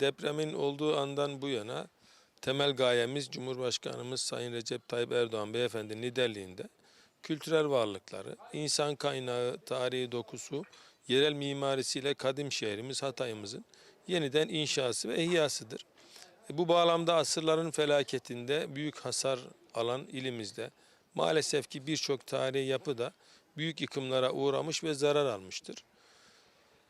depremin olduğu andan bu yana temel gayemiz Cumhurbaşkanımız Sayın Recep Tayyip Erdoğan Beyefendinin liderliğinde kültürel varlıkları, insan kaynağı, tarihi dokusu, yerel mimarisiyle kadim şehrimiz Hatay'ımızın yeniden inşası ve ihyasıdır. E, Bu bağlamda asırların felaketinde büyük hasar alan ilimizde maalesef ki birçok tarihi yapı da büyük yıkımlara uğramış ve zarar almıştır.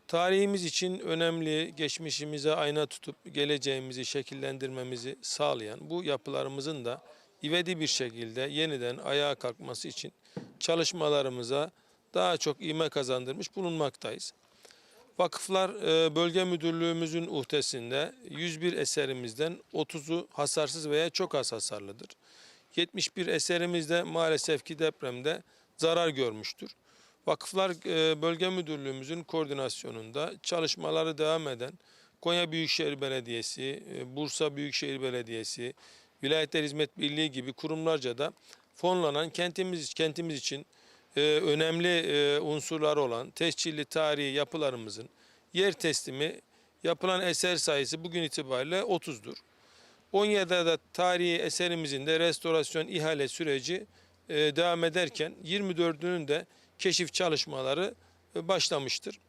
Tarihimiz için önemli, geçmişimize ayna tutup geleceğimizi şekillendirmemizi sağlayan bu yapılarımızın da ivedi bir şekilde yeniden ayağa kalkması için çalışmalarımıza daha çok ivme kazandırmış bulunmaktayız. Vakıflar e, Bölge Müdürlüğümüzün uhdesinde 101 eserimizden 30'u hasarsız veya çok az hasarlıdır. 71 eserimiz de maalesef ki depremde zarar görmüştür. Vakıflar e, Bölge Müdürlüğümüzün koordinasyonunda çalışmaları devam eden Konya Büyükşehir Belediyesi, e, Bursa Büyükşehir Belediyesi, Vilayetler Hizmet Birliği gibi kurumlarca da fonlanan kentimiz kentimiz için e, önemli unsurları olan tescilli tarihi yapılarımızın yer teslimi yapılan eser sayısı bugün itibariyle 30'dur. 17 adet tarihi eserimizin de restorasyon ihale süreci devam ederken 24'ünün de keşif çalışmaları e, başlamıştır.